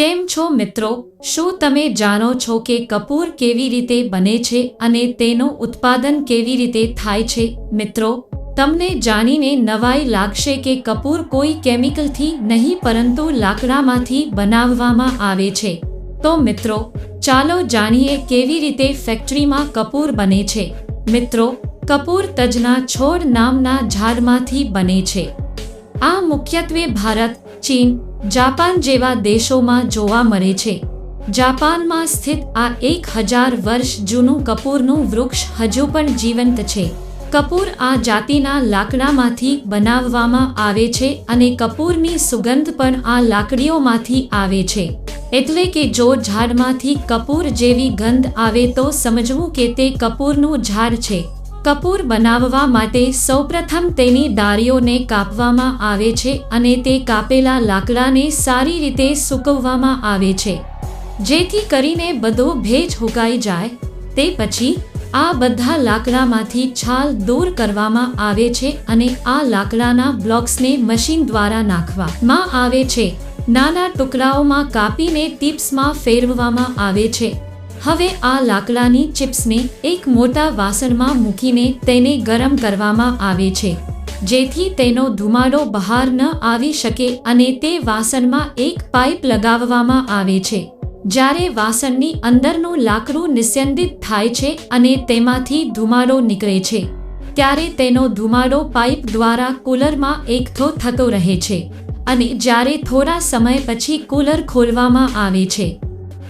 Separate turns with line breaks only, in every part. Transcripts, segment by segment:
કેમ છો મિત્રો? શું તમે જાણો છો કે કપૂર કેવી રીતે બને છે અને તેનું ઉત્પાદન કેવી રીતે થાય છે? મિત્રો, તમને જાણીને નવાઈ લાગશે કે કપૂર કોઈ કેમિકલથી નહીં પરંતુ લાકડામાંથી બનાવવામાં આવે છે. તો મિત્રો, ચાલો જાણીએ કેવી રીતે ફેક્ટરીમાં કપૂર બને છે. મિત્રો, કપૂર તજના છોડ નામના ઝાડમાંથી બને છે. આ મુખ્યત્વે ભારત ચીન, જાપાન જેવા દેશોમાં જોવા મળે છે. જાપાનમાં સ્થિત આ એક હજાર વર્ષ જૂનું કપૂરનું વૃક્ષ હજુ પણ જીવંત છે. કપૂર આ જાતિના લાકડામાંથી બનાવવામાં આવે છે અને કપૂરની સુગંધ પણ આ લાકડીઓમાંથી આવે છે. એટલે કે જો ઝાડમાંથી કપૂર જેવી ગંધ આવે તો સમજવું કે તે કપૂરનું ઝાડ છે. કપૂર બનાવવા માટે સૌપ્રથમ તેની ડાળીઓને કાપવામાં આવે છે અને તે કાપેલા લાકડાને સારી રીતે સૂકવવામાં આવે છે. જેથી કરીને બધો ભેજ હુકાઈ જાય, તે પછી આ બધા લાકડામાંથી છાલ દૂર કરવામાં આવે છે અને આ લાકડાના બ્લોક્સને મશીન દ્વારા નાખવામાં આવે છે. નાના ટુકડાઓમાં કાપીને ટીપ્સમાં ફેરવવામાં આવે છે. હવે આ લાકડાની ચિપ્સને એક મોટા વાસણમાં મૂકીને તેને ગરમ કરવામાં આવે છે, જેથી તેનો ધુમાડો બહાર ન આવી શકે અને તે વાસણમાં એક પાઇપ લગાવવામાં આવે છે. જ્યારે વાસણની અંદરનું લાકડું નિસ્યંદિત થાય છે અને તેમાંથી ધુમાડો નીકળે છે, ત્યારે તેનો ધુમાડો પાઇપ દ્વારા કુલરમાં એકઠો થતો રહે છે અને જ્યારે થોડા સમય પછી કુલર ખોલવામાં આવે છે.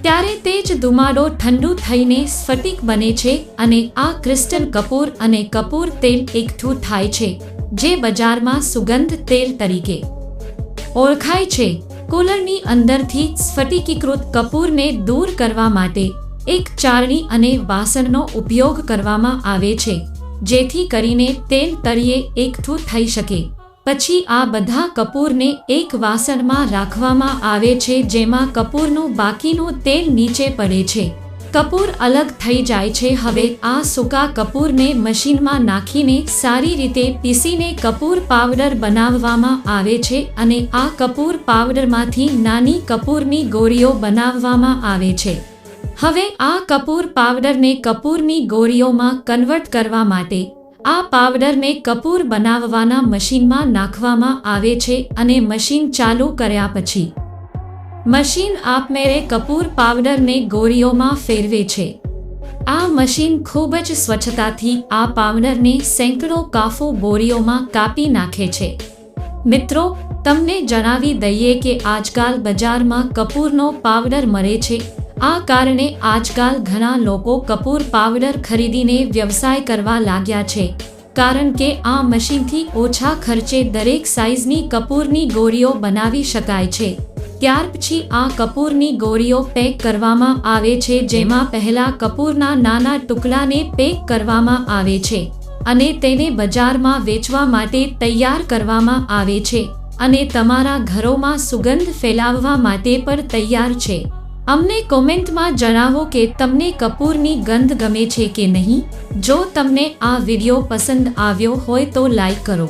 ત્યારે તે જ ધુમાડો ઠંડુ થઈને સ્ફટિક બને છે અને આ ક્રિસ્ટલ કપૂર અને કપૂર તેલ એકઠું થાય છે, જે બજારમાં સુગંધ તેલ તરીકે ઓળખાય છે. કુલરની અંદરથી સ્ફટિકીકૃત કપૂરને દૂર કરવા માટે એક ચારણી અને વાસણનો ઉપયોગ કરવામાં આવે છે, જેથી કરીને તેલ તળિયે એકઠું થઈ શકે. પછી આ બધા કપૂરને એક વાસણમાં રાખવામાં આવે છે જેમાં કપૂરનું બાકીનું તેલ નીચે પડે છે. કપૂર અલગ થઈ જાય છે. હવે આ સૂકા કપૂરને મશીનમાં નાખીને સારી રીતે પીસીને કપૂર પાવડર બનાવવામાં આવે છે અને આ કપૂર પાવડરમાંથી નાની કપૂરની ગોળીઓ બનાવવામાં આવે છે. હવે આ કપૂર પાવડરને કપૂરની ગોળીઓમાં કન્વર્ટ કરવા માટે આ પાવડરને કપૂર બનાવવાના મશીનમાં નાખવામાં આવે છે અને મશીન ચાલુ કર્યા પછી. મશીન આપમેળે કપૂર પાવડરને ગોળીઓમાં ફેરવે છે. આ મશીન ખૂબ જ સ્વચ્છતાથી આ પાવડરને સેંકડો કાફો બોરીઓમાં કાપી નાખે છે. મિત્રો, તમને જણાવી દઈએ કે આજકાલ બજારમાં કપૂરનો પાવડર મળે છે આ કારણે આજકાલ ઘણા લોકો કપૂર પાવડર ખરીદીને વ્યવસાય કરવા લાગ્યા છે. કારણ કે આ મશીનથી ઓછા ખર્ચે દરેક સાઇઝની કપૂરની ગોળીઓ બનાવી શકાય છે. ત્યાર પછી આ કપૂરની ગોળીઓ પેક કરવામાં આવે છે, જેમાં પહેલા કપૂરના નાના ટુકડાને પેક કરવામાં આવે છે અને તેને બજારમાં વેચવા માટે તૈયાર કરવામાં આવે છે અને તમારા ઘરોમાં સુગંધ ફેલાવવા માટે પણ તૈયાર છે. અમને કોમેન્ટમાં જણાવો કે તમને કપૂરની ગંધ ગમે છે કે નહીં? જો તમને આ વીડિયો પસંદ આવ્યો હોય તો લાઈક કરો.